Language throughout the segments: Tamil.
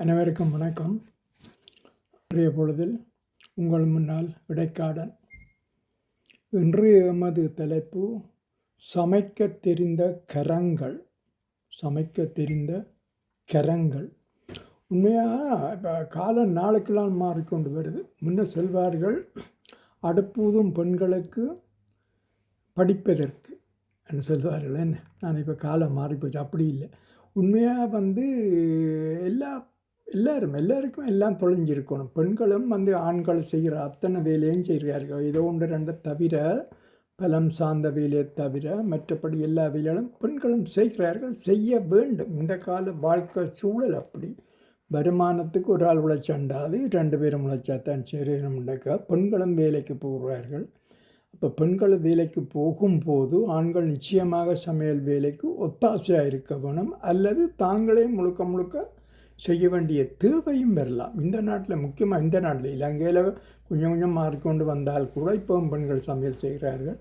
அனைவருக்கும் வணக்கம். இன்றைய பொழுதில் உங்கள் முன்னால் இடைக்காடன் இன்று எமது தலைப்பு சமைக்க தெரிந்த கரங்கள். சமைக்க தெரிந்த கரங்கள். உண்மையாக இப்போ காலம் நாளுக்கெல்லாம் மாறிக்கொண்டு வருது. முன்ன செல்வார்கள் அடுப்பூதும் பெண்களுக்கு படிப்பதற்கு என்று சொல்வார்கள். என்ன? நான் இப்போ காலம் மாறிப்போச்சு. அப்படி இல்லை. உண்மையாக வந்து எல்லா எல்லாரும் எல்லாருக்கும் எல்லாம் தொலைஞ்சிருக்கணும். பெண்களும் வந்து ஆண்கள் செய்கிற அத்தனை வேலையும் செய்கிறார்கள். ஏதோ ஒன்று ரெண்டு தவிர பலம் சார்ந்த வேலையை தவிர மற்றபடி எல்லா வேலைகளும் பெண்களும் செய்கிறார்கள். செய்ய வேண்டும். இந்த கால வாழ்க்கை சூழல் அப்படி. வருமானத்துக்கு ஒரு ஆள் உழைச்சாண்டாது ரெண்டு பேரும் உழைச்சா தான் பெண்களும் வேலைக்கு போகிறார்கள். அப்போ பெண்கள் வேலைக்கு போகும்போது ஆண்கள் நிச்சயமாக சமையல் வேலைக்கு ஒத்தாசையாக இருக்க வேணும். அல்லது தாங்களே முழுக்க முழுக்க செய்ய வேண்டிய தேவையும் வரலாம். இந்த நாட்டில் முக்கியமாக இந்த நாட்டில் இலங்கையில் கொஞ்சம் கொஞ்சம் மாறிக்கொண்டு வந்தால் கூட பெண்கள் சமையல் செய்கிறார்கள்.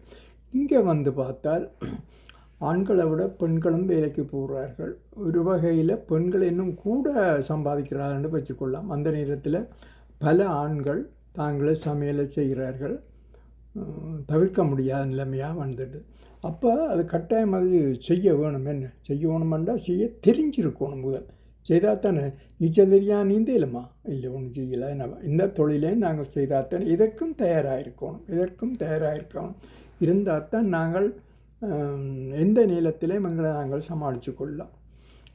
இங்கே வந்து பார்த்தால் ஆண்களை விட பெண்களும் வேலைக்கு போகிறார்கள் ஒரு வகையில் பெண்கள் இன்னும் கூட சம்பாதிக்கிறார்கள் வச்சுக்கொள்ளலாம். அந்த நேரத்தில் பல ஆண்கள் தாங்களே சமையலை செய்கிறார்கள். தவிர்க்க முடியாத நிலைமையாக வந்துடுது அப்போ அது கட்டாயம் அது செய்ய வேணும் என்ன செய்ய வேணுமெண்டா செய்ய தெரிஞ்சிருக்கணும் முதல். செய்தால் தானே நீச்சல் தெரியா நீந்தேலுமா? இல்லை ஒன்றும் செய்யலை. என்ன இந்த தொழிலே நாங்கள் செய்தால் தானே இதற்கும் தயாராக இருக்கணும் இதற்கும் தயாராக இருக்கணும் இருந்தால் தான் நாங்கள் எந்த நீளத்திலையும் எங்களை நாங்கள் சமாளித்து கொள்ளலாம்.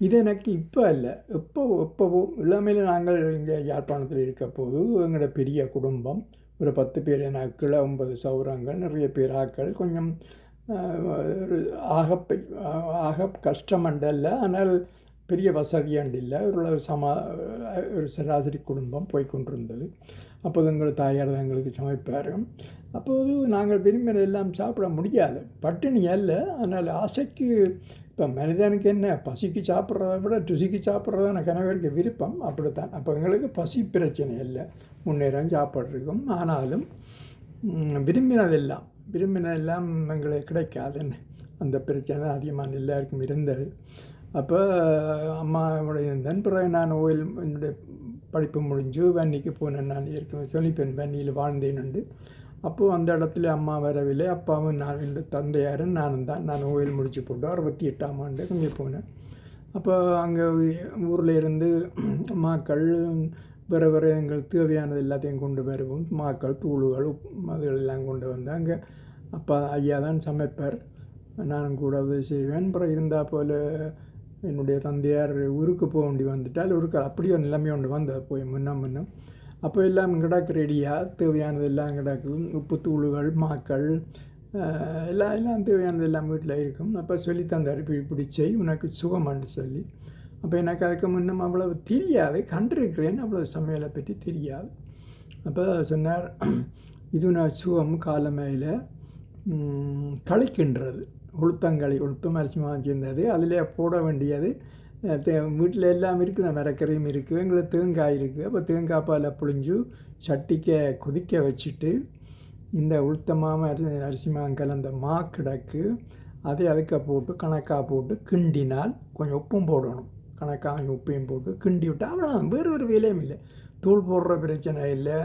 இது எனக்கு இப்போ இல்லை எப்போ எப்போவோ இளமையில் நாங்கள் இங்கே யாழ்ப்பாணத்தில் இருக்க போது எங்களோட பெரிய குடும்பம் ஒரு பத்து பேர் நாட்கள் ஒன்பது சௌரங்கள் நிறைய பேர் ஆக்கள் கொஞ்சம் ஆகப்பை ஆக ஆக கஷ்டமண்டல்ல ஆனால் பெரிய வசதியாண்டு இல்லை. ஒரு சமா ஒரு சராசரி குடும்பம் போய்கொண்டிருந்தது அப்போது எங்கள் தாயார் தான் எங்களுக்கு சமைப்பார். அப்போது நாங்கள் விரும்பின எல்லாம் சாப்பிட முடியாது. பட்டினி அல்ல. ஆனால் ஆசைக்கு இப்போ மனிதனுக்கு என்ன? பசிக்கு சாப்பிட்றத விட ருசிக்கு சாப்பிட்றதான கணவருக்கு விருப்பம். அப்படித்தான். அப்போ எங்களுக்கு பசி பிரச்சனை இல்லை முன்னேறம் சாப்பாடு ஆனாலும் விரும்பினதெல்லாம் விரும்பினதெல்லாம் எங்களுக்கு கிடைக்காதுன்னு அந்த பிரச்சனை அதிகமாக எல்லாருக்கும் இருந்தது. அப்போ அம்மாவுடைய இருந்தேன் பிறகு நான் ஓயில் என்னுடைய படிப்பு முடிஞ்சு வன்னிக்கு போனேன் நான். ஏற்கனவே சொல்லிப்பேன் வன்னியில் வாழ்ந்தேன் அப்போது அந்த இடத்துல அம்மா வரவில்லை. அப்பாவும் நான் இந்த தந்தையாரும் நானும் தான். நான் ஓயில் முடிச்சு போட்டு அறுபத்தி எட்டாம் ஆண்டு இங்கே போனேன். அப்போ அங்கே ஊரில் இருந்து மாக்கள் வேறு வேறு எங்களுக்கு தேவையானது எல்லாத்தையும் கொண்டு வருவோம். மாக்கள் தூளுகள் அதுகளெல்லாம் கொண்டு வந்து அங்கே அப்பா ஐயா தான் சமைப்பார். நானும் கூட உதவி செய்வேன். அப்புறம் இருந்தால் போல் என்னுடைய தந்தையார் ஊருக்கு போக வேண்டி வந்துட்டால் ஊருக்கு அப்படியே ஒரு நிலைமை ஒன்று வந்தது போய் முன்னே முன்னம் அப்போ எல்லாம் கிடக்கு ரெடியாக தேவையானது எல்லாம் கிடாக்கு. உப்பு தூளுகள் மாக்கள் எல்லாம் எல்லாம் தேவையானது எல்லாம் வீட்டில் இருக்கும். அப்போ சொல்லி தந்தார் இப்படி இப்படி செய் உனக்கு சுகமான்னு சொல்லி. அப்போ எனக்கு அதுக்கு முன்னம் அவ்வளவு தெரியாது. கண்டிருக்கிறேன் அவ்வளோ சமையலை பற்றி தெரியாது. அப்போ சொன்னார் இது நான் சுகம் காலமையில் கழிக்கின்றது. உளுத்தங்களி உளுத்தம் அரிசி மாவு சேர்ந்தது அதில் போட வேண்டியது வீட்டில் எல்லாம் இருக்குது. மரக்கறியும் இருக்குது. எங்களுக்கு தேங்காய் இருக்குது. அப்போ தேங்காய் பால் புழிஞ்சு சட்டிக்க கொதிக்க வச்சுட்டு இந்த உளுத்தமாக அரிசி அரிசி மாவு கலந்த மா கிடக்கு அதை அதுக்க போட்டு கணக்காக போட்டு கிண்டினால் கொஞ்சம் உப்பும் போடணும். கணக்காக உப்பையும் போட்டு கிண்டி விட்டு அவ்வளோ வேறு ஒரு வேலையும் இல்லை. தூள் போடுற பிரச்சனை இல்லை.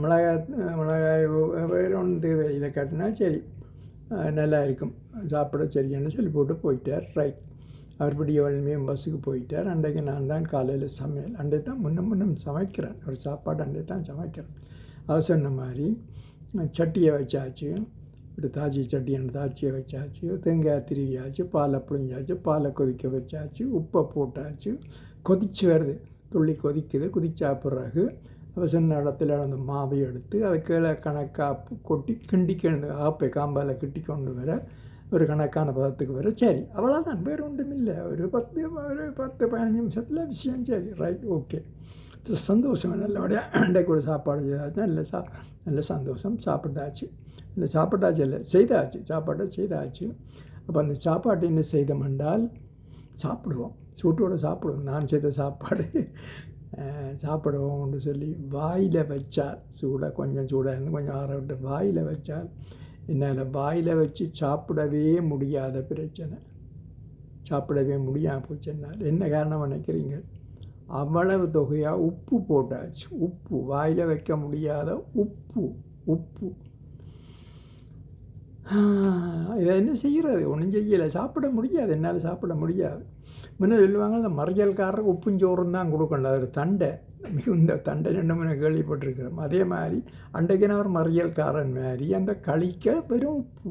மிளகாய் மிளகாய் வேறு ஒன்று இதை கட்டினா சரி. நல்லா இருக்கும் சாப்பிட சரியானு சொல்லி போட்டு போயிட்டார். ரைட் அவர் விடியவழ்மையும் பஸ்ஸுக்கு போயிட்டார். அன்றைக்கு நான் தான் காலையில் சமையல் அன்றை தான் முன்ன முன்னம் சமைக்கிறேன். ஒரு சாப்பாடு அன்றை தான் சமைக்கிறேன். அவர் சொன்ன மாதிரி சட்டியை வச்சாச்சு. ஒரு தாச்சி சட்டி அந்த தாச்சியை வச்சாச்சு. தேங்காய் திருவியாச்சு பாலை புழிஞ்சாச்சு பாலை கொதிக்க வச்சாச்சு உப்பை போட்டாச்சு. கொதிச்சு வருது. துள்ளி கொதிக்குது. கொதிச்சா பிறகு அவள் சொன்ன இடத்துல அந்த மாவை எடுத்து அதை கீழே கணக்காக கொட்டி கிண்டிக்கணும் ஆப்பை காம்பால் கிட்டி கொண்டு வர ஒரு கணக்கான பதத்துக்கு வர சரி அவ்வளோதான் வேறு ஒன்றும் இல்லை ஒரு பத்து ஒரு பத்து பதினஞ்சு நிமிஷத்தில் விஷயம் சரி ரைட் ஓகே சந்தோஷம் நல்லபடியாக அன்றைக்கு ஒரு சாப்பாடு செய்தாச்சு நல்ல சா நல்ல சந்தோஷம் சாப்பிட்டாச்சு இந்த சாப்பிட்டாச்சு இல்லை செய்தாச்சு சாப்பாட்டை செய்தாச்சு அப்போ அந்த சாப்பாட்டை என்ன செய்தோம் சாப்பிடுவோம் சூட்டோடு சாப்பிடுவோம் நான் செய்த சாப்பாடு சாப்பிடுவோம்னு சொல்லி வாயில் வச்சால் சூடாக கொஞ்சம் சூடாக இருந்து கொஞ்சம் ஆற விட்டு வாயில் வச்சால் என்னால் வாயில் வச்சு சாப்பிடவே முடியாத பிரச்சனை. சாப்பிடவே முடியாமல் போச்சுன்னால் என்ன காரணம் நினைக்கிறீங்க? அவ்வளவு தொகையாக உப்பு போட்டாச்சு. உப்பு வாயில் வைக்க முடியாத உப்பு உப்பு. இதை என்ன செய்கிறது? ஒன்றும் செய்யலை. சாப்பிட முடியாது. என்னால் சாப்பிட முடியாது. முன்ன சொல்லுவாங்க இந்த மறியல்காரருக்கு உப்பும் சோறும் தான் கொடுக்கணும். அது ஒரு தண்டை. மிகுந்த தண்டை ரெண்டு மூணு கேள்விப்பட்டிருக்கிறோம். அதே மாதிரி அன்றைக்கு ஒரு மறியல்காரன் மாதிரி அந்த களிக்க வெறும் உப்பு.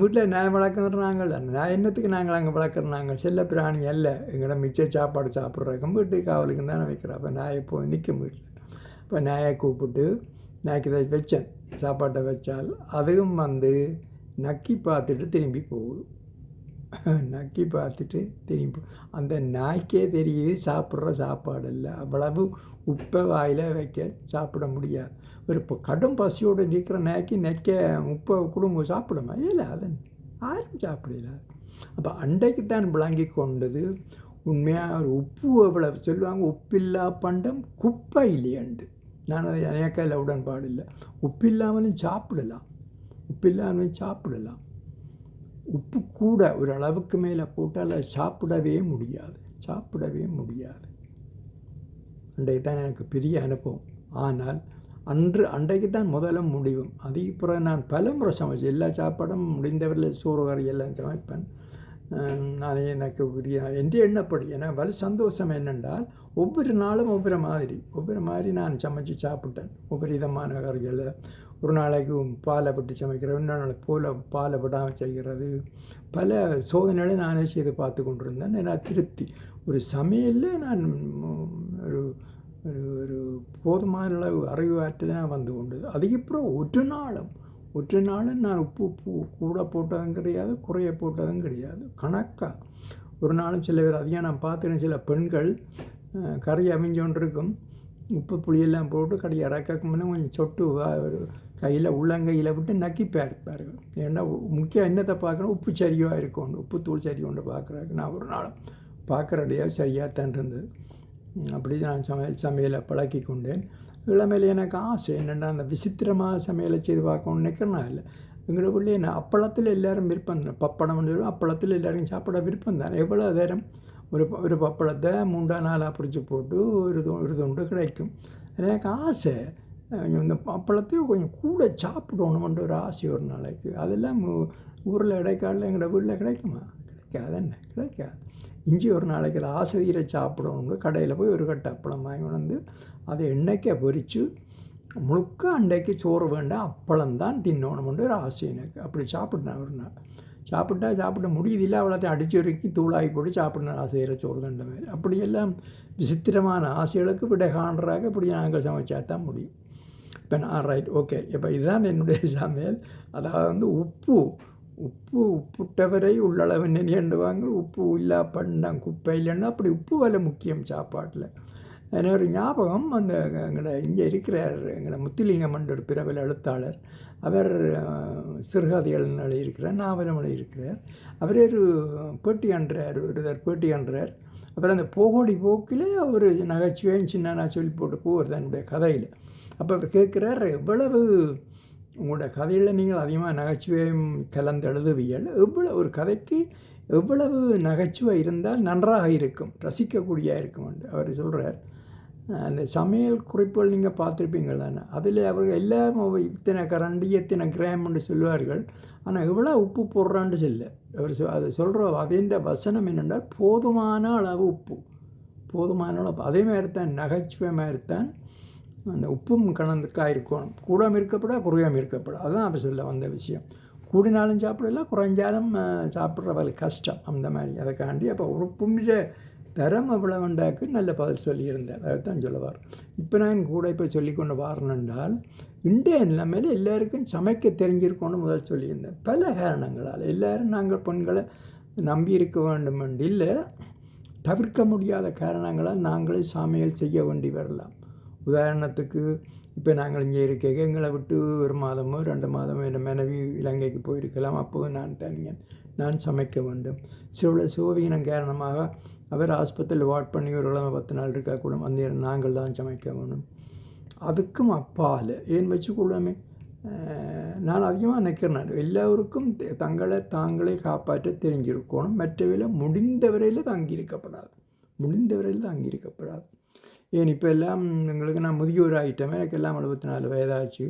வீட்டில் நாய் வளர்க்குறது நாங்கள் நான் என்னத்துக்கு நாங்கள் அங்கே வளர்க்குற நாங்கள் செல்ல பிராணி அல்ல. எங்களோட மிச்ச சாப்பாடு சாப்பிட்றக்கும் வீட்டுக்கு காவலுக்கு தானே வைக்கிறோம் அப்போ நாயை போய் நிற்கும் வீட்டில். இப்போ நாயை கூப்பிட்டு நாய்க்கு இதை வச்சேன் சாப்பாட்டை வச்சால் அதுவும் வந்து நக்கி பார்த்துட்டு திரும்பி போகுது நக்கி பார்த்துட்டு திரும்பி அந்த நாய்க்கே தெரியுது சாப்பிட்ற சாப்பாடு இல்லை அவ்வளவு உப்பை வாயில் வைக்க சாப்பிட முடியாது. ஒரு இப்போ கடும் பசியோடு நிற்கிற நாய்க்கு நெக்க உப்பை குடும்பம் சாப்பிடுமா இல்லை அதன் யாரும் சாப்பிடல. அப்போ அண்டைக்கு தான் விளங்கி கொண்டது. உண்மையாக ஒரு உப்பு எவ்வளவு சொல்லுவாங்க. உப்பில்லா பண்டம் குப்பை இல்லையண்டு நான் அதை எனக்கு அதில் உடன்பாடு இல்லை. உப்பில்லாமலும் சாப்பிடலாம். உப்பில்லாமலும் சாப்பிடலாம். உப்பு கூட ஒரு அளவுக்கு மேலே போட்டால் அதை சாப்பிடவே முடியாது. சாப்பிடவே முடியாது. அன்றைக்கு தான் எனக்கு பெரிய அனுபவம். ஆனால் அன்று அன்றைக்கு தான் முதல்ல முடிவும் அதுக்கு பிறகு நான் பல முறை சமைச்சேன் எல்லா சாப்பாடும் முடிந்தவரில் சோறு கறி எல்லாம் சமைப்பேன். நான் எனக்கு உரிய என்று எண்ணப்படும் எனக்கு வலு சந்தோஷம் என்னென்றால் ஒவ்வொரு நாளும் ஒவ்வொரு மாதிரி ஒவ்வொரு மாதிரி நான் சமைச்சு சாப்பிட்டேன் ஒவ்வொரு விதமான கறிகளை ஒரு நாளைக்கு பாலை போட்டு சமைக்கிறது இன்னொரு நாளைக்கு போல பாலை போடாமல் செய்கிறது பல சோதனைகளை நானே செய்து பார்த்து கொண்டிருந்தேன் நான் திருப்தி ஒரு சமையலில் நான் ஒரு ஒரு ஒரு போதுமான அளவு அறிவு ஆற்றலாக வந்து கொண்டு அதுக்கப்புறம் ஒரு நாளும் ஒரு நாளும் நான் உப்பு உப்பு கூட போட்டதும் கிடையாது குறைய போட்டதும் கிடையாது. கணக்காக ஒரு நாளும் சில பேர் அதிகம் நான் பார்த்துக்கிறேன். சில பெண்கள் கறி அமைஞ்சோன்றிருக்கும் உப்பு புளியெல்லாம் போட்டு கடை இறக்கக்கு முன்னே கொஞ்சம் சொட்டு ஒரு கையில் உள்ளங்கையில் விட்டு நக்கி பார்ப்பார்கள் ஏன்னா முக்கியம் என்னத்தை பார்க்கணும்? உப்பு சரியாக இருக்கும் உப்பு தூள் சரி கொண்டு பார்க்குறாங்க நான் ஒரு நாளும் பார்க்குறடையாக சரியாக தான் இருந்தது. அப்படி நான் சமையல் சமையலை பழக்கி கொண்டேன் இளமையில் எனக்கு ஆசை என்னென்னா அந்த விசித்திரமாக சமையலை செய்து பார்க்கணும்னு நினைக்கிறேன் இல்லை. எங்களோட உள்ளே என்ன அப்பளத்தில் எல்லோரும் விருப்பம் தான்? பப்படம் வந்து அப்பளத்தில் எல்லோரும் சாப்பிட விருப்பம் தான்? எவ்வளோ நேரம் ஒரு ஒரு பப்பளத்தை மூன்றா நாளாக பிடிச்சி போட்டு ஒரு ஒரு துண்டு கிடைக்கும். எனக்கு ஆசை இந்த அப்பளத்தையும் கொஞ்சம் கூட சாப்பிடணுமென்ற ஒரு ஆசை ஒரு நாளைக்கு. அதெல்லாம் ஊரில் இடைக்காலில் எங்களோட வீட்டில் கிடைக்குமா? கிடைக்காது என்ன? கிடைக்காது. இஞ்சி ஒரு நாளைக்கு அதை ஆசிரியரை சாப்பிடணும்னு கடையில் போய் ஒரு கட்டை அப்பளம் வாங்கி வந்து அதை எண்ணெய்க்கை பொரித்து முழுக்க அண்டைக்கு சோறு வேண்டாம் அப்பளம் தான் தின்னணுமென்று ஒரு ஆசை எனக்கு. அப்படி சாப்பிட்டேன் ஒரு நாள். சாப்பிட்டா சாப்பிட முடியுதில்லை அவ்வளோத்தையும் அடிச்சு வரைக்கும் தூளாகி போட்டு சாப்பிடணும் ஆசையிற சோறு தண்டை மாதிரி. அப்படியெல்லாம் விசித்திரமான ஆசைகளுக்கு விட காண்றாக இப்படி நாங்கள் சமைச்சா தான் முடியும். இப்போ நான் ரைட் ஓகே இப்போ இதுதான் என்னுடைய சமையல். அதாவது வந்து உப்பு உப்பு உப்புட்டவரை உள்ளளவு நினைண்டுவாங்க உப்பு இல்லா பண்ணாங்க குப்பை இல்லைன்னா அப்படி உப்பு வலை முக்கியம் சாப்பாட்டில். எனக்கு ஒரு ஞாபகம் அந்த எங்களை இங்கே இருக்கிறார் எங்களோட முத்துலிங்கம்ன்ற ஒரு பிரபல எழுத்தாளர். அவர் சிறுகதைகள் எழுதியிருக்கிறார் நாவலம் எழுதியிருக்கிறார் அவர் ஒரு பேட்டி அன்றார் ஒருவர் பேட்டி அன்றார். அப்புறம் அந்த போகோடி போக்கில் ஒரு நகைச்சுவையும் சின்ன சொல்லி போட்டு போவார் தன்னுடைய கதையில். அப்போ அவர் கேட்குறார் எவ்வளவு உங்களோட கதையில் நீங்கள் அதிகமாக நகைச்சுவையும் கலந்து எழுதுவீர்கள் எவ்வளோ ஒரு கதைக்கு எவ்வளவு நகைச்சுவை இருந்தால் நன்றாக இருக்கும் ரசிக்கக்கூடியதாக இருக்கும் அவர் சொல்கிறார் அந்த சமையல் குறிப்புகள் நீங்கள் பார்த்துருப்பீங்கள் தானே அதில் அவர்கள் எல்லாம் இத்தனை கரண்டி இத்தனை கிராம்னு சொல்லுவார்கள் ஆனால் எவ்வளோ உப்பு போடுறான்னு சொல்ல. அவர் அதை சொல்கிற அதேன்ற வசனம் என்னென்றால் போதுமான அளவு உப்பு. போதுமான அளவு அதே மாதிரி தான் நகைச்சுவை மாதிரி தான் அந்த உப்பும் கலந்துக்காக இருக்கணும். கூடாமல் இருக்கப்படா குறையாமல் இருக்கப்படா. அதுதான் அப்போ சொல்ல வந்த விஷயம். கூடினாலும் சாப்பிடல குறைஞ்சாலும் சாப்பிட்ற கஷ்டம். அந்த மாதிரி. அதுக்காண்டி அப்போ உப்புமிழ தரம் அவ்வளவுண்டாக்கு நல்ல பதில் சொல்லியிருந்தேன். அதைத்தான் சொல்லுவார் இப்போ நான் கூட இப்போ சொல்லி கொண்டு வரணுன்றால் இன்றைய நிலைமையில் எல்லாருக்கும் சமைக்க தெரிஞ்சிருக்கோன்னு முதல் சொல்லியிருந்தேன். பல காரணங்களால். எல்லோரும் நாங்கள் பெண்களை நம்பி இருக்க வேண்டும் என்று இல்லை தவிர்க்க முடியாத காரணங்களால் நாங்களே சமையல் செய்ய வேண்டி வரலாம். உதாரணத்துக்கு இப்போ நாங்கள் இங்கே இருக்க எங்களை விட்டு ஒரு மாதமோ ரெண்டு மாதமோ என் மனைவி இலங்கைக்கு போயிருக்கலாம். அப்போது நான் தனியன். நான் சமைக்க வேண்டும். சில சோதீனம் காரணமாக அவர் ஆஸ்பத்திரியில் வாட் பண்ணி ஒரு கிழமை பத்து நாள் இருக்கா கூட அந்த நாங்கள் தான் சமைக்க வேணும் அதுக்கும் அப்பால் ஏன் வச்சுக்கொள்ளாமே? நான் அதிகமாக நினைக்கிறேன். எல்லோருக்கும் தங்களை தாங்களே காப்பாற்ற தெரிஞ்சிருக்கணும். மற்றவையில் முடிந்த வரையில் தங்கி இருக்கப்படாது முடிந்தவரையில் தான் அங்கீகரிக்கப்படாது. ஏன் இப்போ எல்லாம் எங்களுக்கு நான் முதியோர் ஆகிட்டேன் எனக்கு எல்லாம் எழுபத்தி நாலு வயதாச்சு.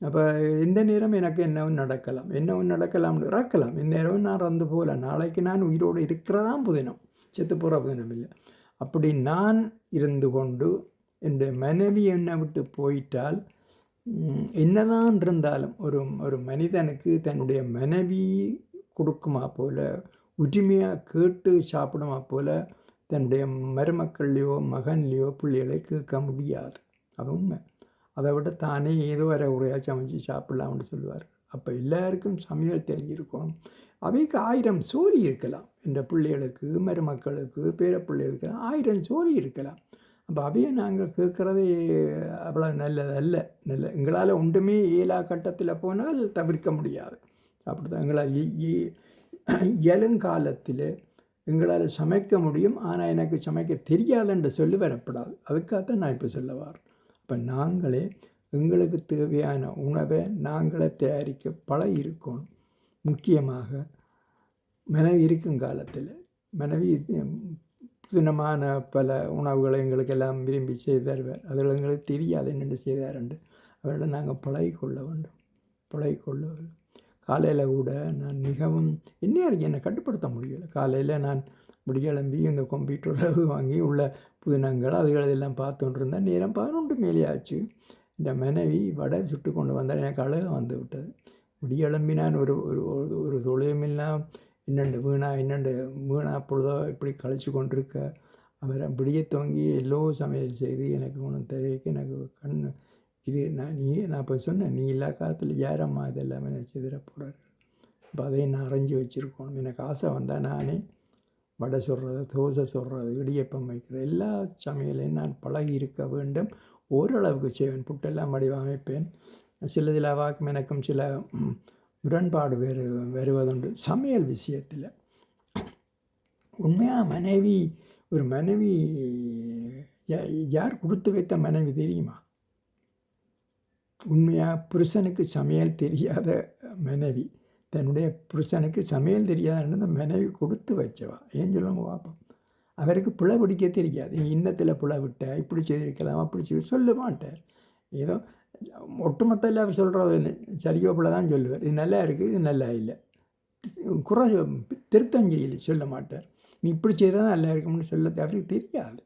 அப்போ எந்த நேரம் எனக்கு என்னவும் நடக்கலாம்? என்னவும் நடக்கலாம்? நடக்கலாம். இந்நேரம் நான் இறந்து போகல. நாளைக்கு நான் உயிரோடு இருக்கிறதாம் புதினம். செத்து போகிற புதினம் இல்லை. அப்படி நான் இருந்து கொண்டு என் மனைவி என்னை விட்டு போயிட்டால் என்னதான் இருந்தாலும் ஒரு ஒரு மனிதனுக்கு தன்னுடைய மனைவி கொடுக்குமா போல் உரிமையாக கேட்டு சாப்பிடுமா போல் தன்னுடைய மருமக்கள்லையோ மகன்லையோ பிள்ளைகளை கேட்க முடியாது அது உண்மை அதை விட தானே ஏதோ வர உரையாக சமைச்சு சாப்பிடலாம்னு சொல்லுவார் அப்போ எல்லாருக்கும் சமையல் தெரிஞ்சிருக்கும் அவைக்கு ஆயிரம் சோழி இருக்கலாம் இந்த பிள்ளைகளுக்கு மருமக்களுக்கு பேரப்பிள்ளைகளுக்கு ஆயிரம் சோழி இருக்கலாம் அப்போ அவையை நாங்கள் கேட்குறதே அவ்வளோ நல்லதல்ல நல்ல எங்களால் ஒன்றுமே இயலா கட்டத்தில் போனால் தவிர்க்க முடியாது அப்படி தான் எங்களால் இயலுங்காலத்தில் எங்களால் சமைக்க முடியும். ஆனால் எனக்கு சமைக்க தெரியாதுன்ற சொல்லி வரப்படாது. அதுக்காகத்தான் நான் இப்போ சொல்ல வரேன் இப்போ நாங்களே எங்களுக்கு தேவையான உணவை நாங்களே தயாரிக்க பல இருக்கணும் முக்கியமாக மனைவி இருக்கும் காலத்தில். மனைவி தினமான பல உணவுகளை எங்களுக்கு எல்லாம் விரும்பி செய்து தருவார். அதில் எங்களுக்கு தெரியாது என்னென்று செய்தார் என்று. அவரிடம் நாங்கள் பழகிக்கொள்ள வேண்டும். பழகிக்கொள்ள வேண்டும். காலையில் கூட நான் மிகவும் இன்னும் என்னை கட்டுப்படுத்த முடியலை. காலையில் நான் முடிகிளம்பி இந்த கம்ப்யூட்டர் வாங்கி உள்ள புதினங்கள் அதுகள் எல்லாம் பார்த்துட்டு இருந்தேன் நேரம் பதினொன்று மேலே ஆச்சு. இந்த மனைவி வடை சுட்டு கொண்டு வந்தால் எனக்கு அழகாக வந்து விட்டது. முடிகிளம்பி நான் ஒரு ஒரு ஒரு தொழிலுமில்லாம் இன்னண்டு வீணா இன்னண்டு வீணா பொழுதோ இப்படி கழிச்சு கொண்டிருக்க. அவரை விடிய துவங்கி எல்லோ சமையல் செய்து எனக்கு ஒன்றும் தெரிவிக்க எனக்கு கண் இது நான் நீ நான் இப்போ சொன்னேன் நீ எல்லா காலத்தில் ஏறம்மா இதெல்லாமே நான் செய்திட போகிறாரு இப்போ அதையும் நான் அரைஞ்சி வச்சுருக்கணும். எனக்கு ஆசை வந்தால் நானே வடை சொல்கிறது தோசை சொல்கிறது இடியப்பம் வைக்கிற எல்லா சமையலையும் நான் பழகி இருக்க வேண்டும். ஓரளவுக்கு செய்வேன். புட்டெல்லாம் வடிவமைப்பேன் சிலதில் வாக்கும் எனக்கும் சில முரண்பாடு வேறு வருவதுண்டு. சமையல் விஷயத்தில் உண்மையாக மனைவி ஒரு மனைவி யார் கொடுத்து வைத்த மனைவி தெரியுமா? உண்மையாக புருஷனுக்கு சமையல் தெரியாத மனைவி தன்னுடைய புருஷனுக்கு சமையல் தெரியாதுன்னு மனைவி கொடுத்து வச்சவா? ஏன் சொல்லுவாங்க பார்ப்போம் அவருக்கு புல பிடிக்க தெரியாது. இன்னத்தில் புல விட்ட இப்படி செய்திருக்கலாம் அப்படி செய்ய சொல்ல மாட்டார். ஏதோ ஒட்டுமொத்தத்தில் அவர் சொல்கிறது சரியோ புல தான் சொல்லுவார். இது நல்லா இருக்குது இது நல்லா இல்லை. குறை திருத்தஞ்செய்யில் சொல்ல மாட்டார். நீ இப்படி செய்தால் நல்லா இருக்கும்னு சொல்ல அவருக்கு தெரியாது.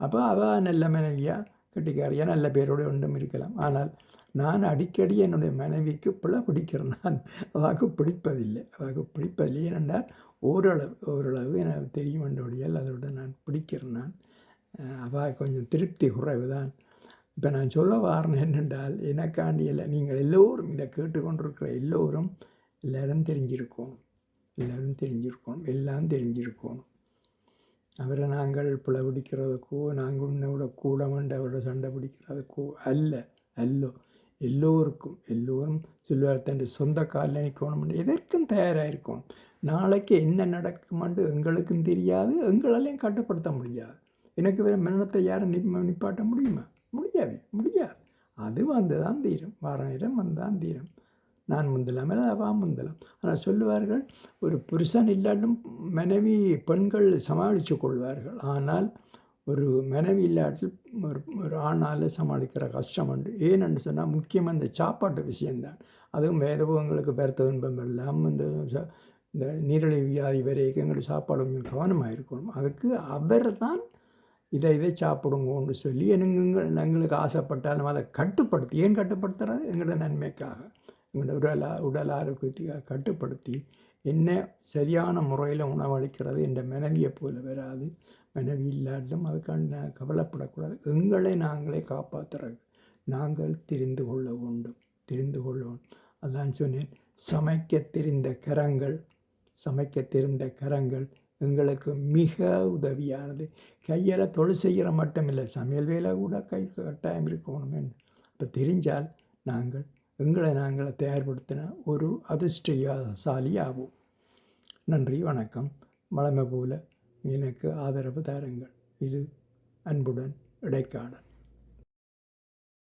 அப்போ அவள் நல்ல மனைவியாக கட்டிக்காரியாக நல்ல பேரோடு ஒன்றும் இருக்கலாம். ஆனால் நான் அடிக்கடி என்னுடைய மனைவிக்கு பிழை பிடிக்கிறேன் நான் அதாக பிடிப்பதில்லை. அதாக பிடிப்பதில்லை. ஏனென்றால் ஓரளவு ஓரளவு எனக்கு தெரியும் என்றபடியால் அதோட நான் பிடிக்கிறேன் நான் அவா கொஞ்சம் திருப்தி குறைவு தான் இப்போ நான் சொல்ல வாரேன் என்னென்றால் எனக்காண்டி இல்லை நீங்கள் எல்லோரும் இதை கேட்டுக்கொண்டிருக்கிற எல்லோரும் எல்லோரும் தெரிஞ்சிருக்கணும் எல்லோரும் தெரிஞ்சிருக்கணும் எல்லாம் தெரிஞ்சிருக்கணும் அவரை நாங்கள் பிழை நாங்கள் உன்னை கூட வேண்ட அவரோட சண்டை பிடிக்கிறதுக்கோ அல்ல அல்லோ. எல்லோருக்கும் எல்லோரும் சொல்வார் தன் சொந்த காலில் நிற்கணும் எதற்கும் தயாராக இருக்கணும் நாளைக்கு என்ன நடக்குமென்று எங்களுக்கும் தெரியாது எங்களாலையும் கட்டுப்படுத்த முடியாது. எனக்கு வேறு மரணத்தை யாரும் நிப் நிப்பாட்ட முடியுமா? முடியாது முடியாது. அது வந்து தான் தீரும். வார நேரம் வந்தான் தீரும். நான் முந்தலாம் அல்லது அவா முந்தலாம். ஆனால் சொல்லுவார்கள் ஒரு புருஷன் இல்லாலும் மனைவி பெண்கள் சமாளித்து கொள்வார்கள். ஆனால் ஒரு மனைவி இல்லாட்டில் ஒரு ஒரு ஆணால் சமாளிக்கிற கஷ்டம் உண்டு. ஏன்னு சொன்னால் முக்கியமாக இந்த சாப்பாட்டு விஷயந்தான் அதுவும் வேதபவங்களுக்கு பெருத்த துன்பம் எல்லாம் இந்த இந்த நீரிழிவு வியாதி வரைக்கும் எங்களுக்கு சாப்பாடு கொஞ்சம் கவனமாக இருக்கணும். அதுக்கு அவர் தான் இதை இதை சாப்பிடுங்கன்னு சொல்லி எனக்கு எங்களுக்கு ஆசைப்பட்டாலும் அதை கட்டுப்படுத்தி ஏன் கட்டுப்படுத்துறது? எங்களோட நன்மைக்காக. எங்களோட உடல் உடல் ஆரோக்கியத்துக்காக கட்டுப்படுத்தி என்ன சரியான முறையில் உணவளிக்கிறது என்ற மனைவியை போல வராது. மனைவி இல்லாட்டும் அதுக்கான கவலைப்படக்கூடாது. எங்களை நாங்களே காப்பாற்றுறது நாங்கள் தெரிந்து கொள்ள வேண்டும். தெரிந்து கொள்ளவும் அதான் சொன்னேன். சமைக்க தெரிந்த கரங்கள் சமைக்க தெரிந்த கரங்கள் எங்களுக்கு மிக உதவியானது. கையில் தொழில் செய்கிற மட்டும் இல்லை சமையல் வேலை கூட கை கட்டாயம் இருக்கணும் அப்போ தெரிஞ்சால் நாங்கள் எங்களை நாங்களை தயார்படுத்தின ஒரு அதிர்ஷ்டசாலி ஆகும் நன்றி வணக்கம். வளமை போல எனக்கு ஆதரவு தாருங்கள். இது அன்புடன் இடைக்காடன்